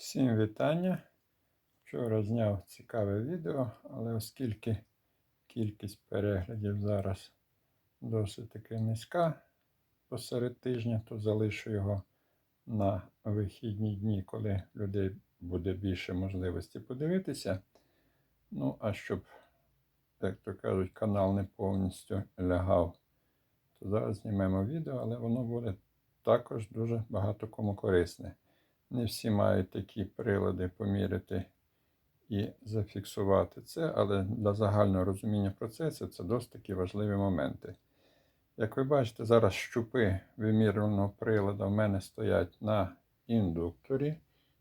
Всім вітання. Вчора зняв цікаве відео, але оскільки кількість переглядів зараз досить таки низька посеред тижня, то залишу його на вихідні дні, коли людей буде більше можливості подивитися. Ну, а щоб, як то кажуть, канал не повністю лягав, то зараз знімемо відео, але воно буде також дуже багато кому корисне. Не всі мають такі прилади поміряти і зафіксувати це, але для загального розуміння процесу це досить такі важливі моменти. Як ви бачите, зараз щупи вимірюваного приладу в мене стоять на індукторі.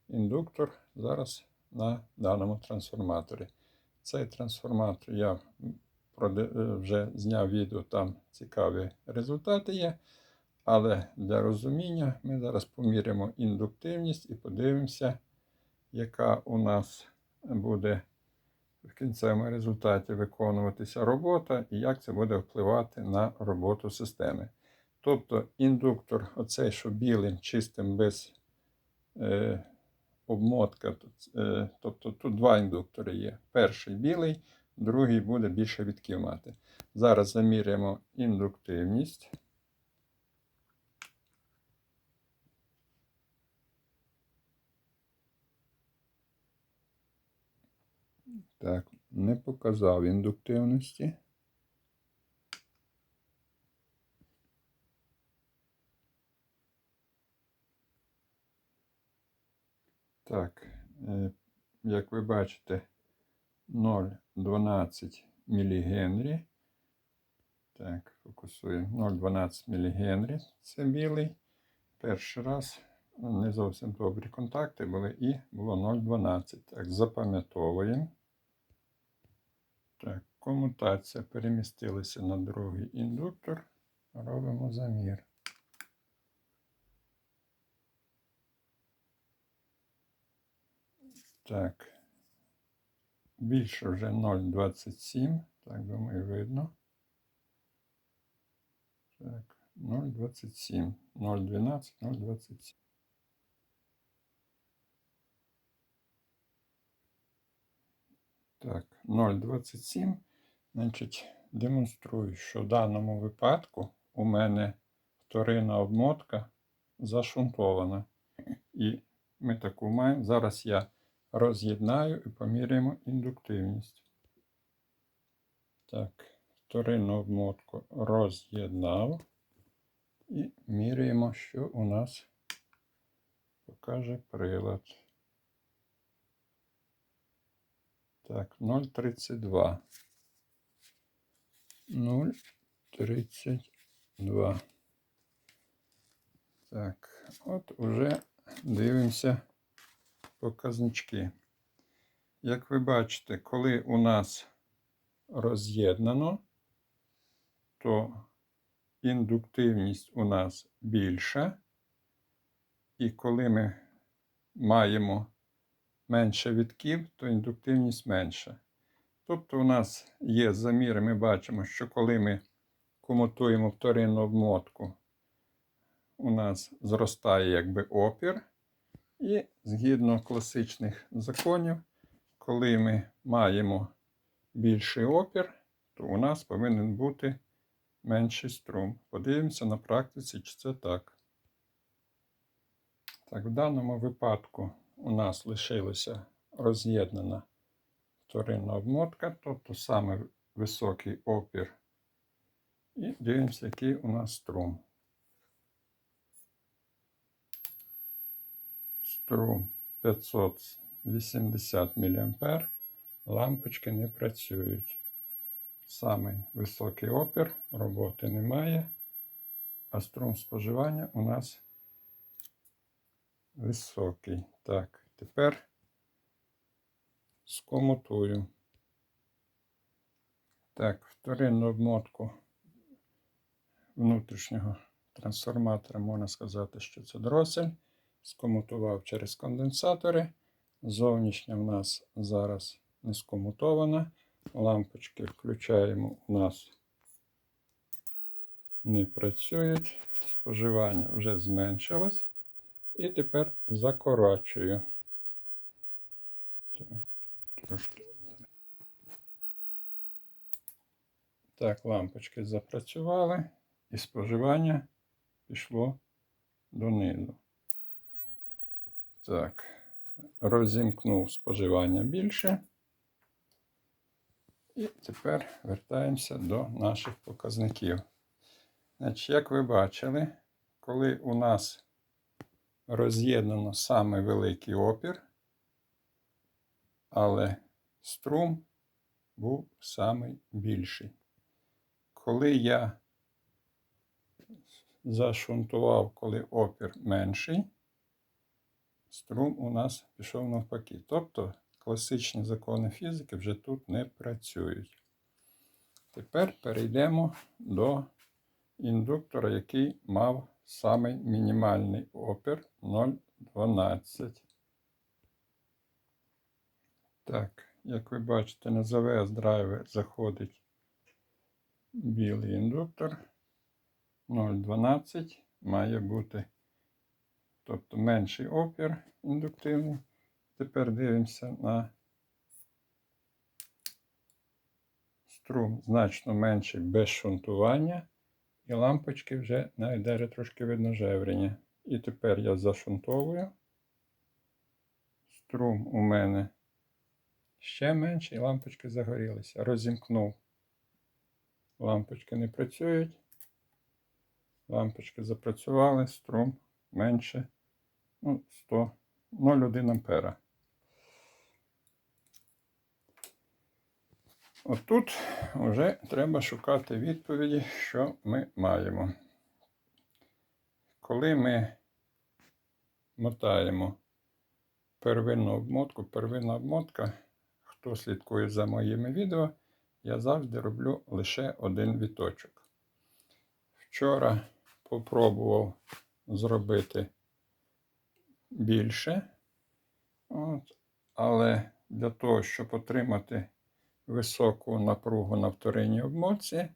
Індуктор зараз на даному трансформаторі. Цей трансформатор я вже зняв відео, там цікаві результати є. Але для розуміння ми зараз поміряємо індуктивність і подивимося, яка у нас буде в кінцевому результаті виконуватися робота і як це буде впливати на роботу системи. Тобто індуктор, оцей, що білим, чистим, без е, обмотка. е, тобто тут два індуктори є. Перший білий, другий буде більше відків. Зараз заміряємо індуктивність. Так, не показав індуктивності. Так, е, як ви бачите, 0,12 мілігенрі. Так, фокусуємо. 0,12 мілігенрі. Це білий. Перший раз не зовсім добрі контакти були і було 0,12. Так, запам'ятовуємо. Так, комутація перемістилася на другий індуктор. Робимо замір. Так. Більше вже 0,27. Так, думаю, видно. Так, 0,27. 0,12, 0,27. Так, 0,27. Значить, демонструю, що в даному випадку у мене вторинна обмотка зашунтована. І ми таку маємо. Зараз я роз'єднаю і поміряємо індуктивність. Так, вторинну обмотку роз'єднав. І міряємо, що у нас покаже прилад. Так, 0,32. 0,32. Так, от уже дивимося показнички. Як ви бачите, коли у нас роз'єднано, то індуктивність у нас більша. І коли ми маємо менше відків, то індуктивність менша. Тобто у нас є заміри, ми бачимо, що коли ми комутуємо вторинну обмотку, у нас зростає якби опір. І згідно класичних законів, коли ми маємо більший опір, то у нас повинен бути менший струм. Подивимося на практиці, чи це так. Так, в даному випадку у нас лишилася роз'єднана вторинна обмотка, тобто саме високий опір. І дивимося, який у нас струм. Струм 580 мА. Лампочки не працюють. Самий високий опір, роботи немає, а струм споживання у нас високий. Так, тепер скомутую. Так, вторинну обмотку внутрішнього трансформатора можна сказати, що це дросель. Скомутував через конденсатори. Зовнішня в нас зараз не скомутована. Лампочки включаємо у нас не працюють. Споживання вже зменшилось. І тепер трошки. Так, лампочки запрацювали, і споживання пішло донизу. Так, розімкнув споживання більше. І тепер вертаємося до наших показників. Значить, як ви бачили, коли у нас роз'єднано саме великий опір, але струм був самий більший. Коли я зашунтував, коли опір менший, струм у нас пішов навпаки. Тобто класичні закони фізики вже тут не працюють. Тепер перейдемо до індуктора, який мав самий мінімальний опір 0,12. Так, як ви бачите, на ЗВС драйвер заходить білий індуктор. 0,12 має бути, тобто менший опір індуктивний. Тепер дивимося на струм значно менший без шунтування. І лампочки вже навіть даже трошки видно жеврення. І тепер я зашунтовую. Струм у мене ще менший, і лампочки загорілися. Розімкнув. Лампочки не працюють. Лампочки запрацювали, струм менше ну, 100, 0,1 ампера. Отут вже треба шукати відповіді, що ми маємо. Коли ми мотаємо первинну обмотку, первинна обмотка, хто слідкує за моїми відео, я завжди роблю лише один віточок. Вчора попробував зробити більше, От, але для того, щоб отримати високу напругу на вторинній обмотці,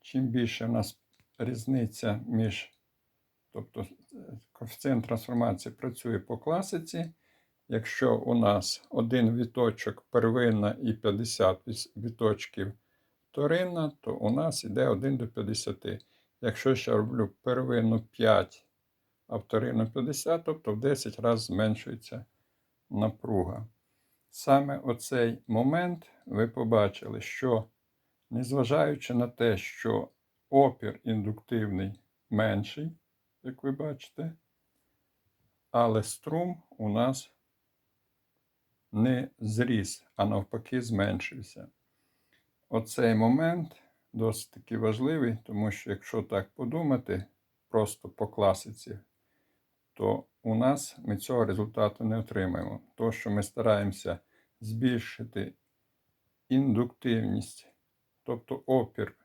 чим більше в нас різниця між, тобто коефіцієнт трансформації працює по класиці. Якщо у нас один віточок первинна і 50 віточків вторинна, то у нас йде 1 до 50. Якщо ще роблю первинну 5, а вторинну 50, тобто в 10 разів зменшується напруга. Саме оцей момент ви побачили, що незважаючи на те, що опір індуктивний менший, як ви бачите, але струм у нас не зріс, а навпаки, зменшився. Оцей момент досить таки важливий, тому що якщо так подумати, просто по класиці, то у нас ми цього результату не отримаємо. То, що ми стараємося збільшити індуктивність, тобто опір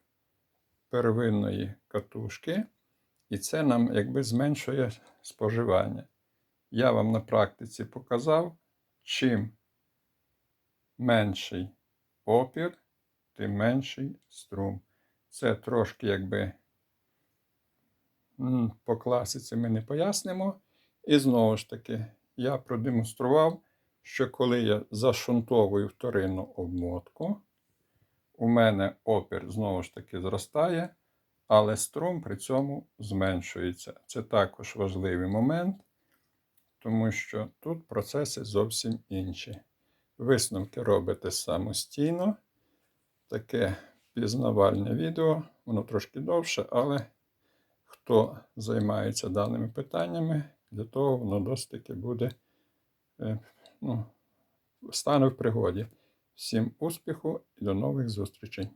первинної катушки, і це нам якби зменшує споживання. Я вам на практиці показав, чим менший опір, тим менший струм. Це трошки якби по класиці ми не пояснимо. І знову ж таки, я продемонстрував, що коли я зашунтовую вторинну обмотку, у мене опір знову ж таки зростає, але струм при цьому зменшується. Це також важливий момент, тому що тут процеси зовсім інші. Висновки робите самостійно. Таке пізнавальне відео, воно трошки довше, але хто займається даними питаннями, для того воно досить таки буде е, ну, стане в пригоді. Всім успіху і до нових зустрічей!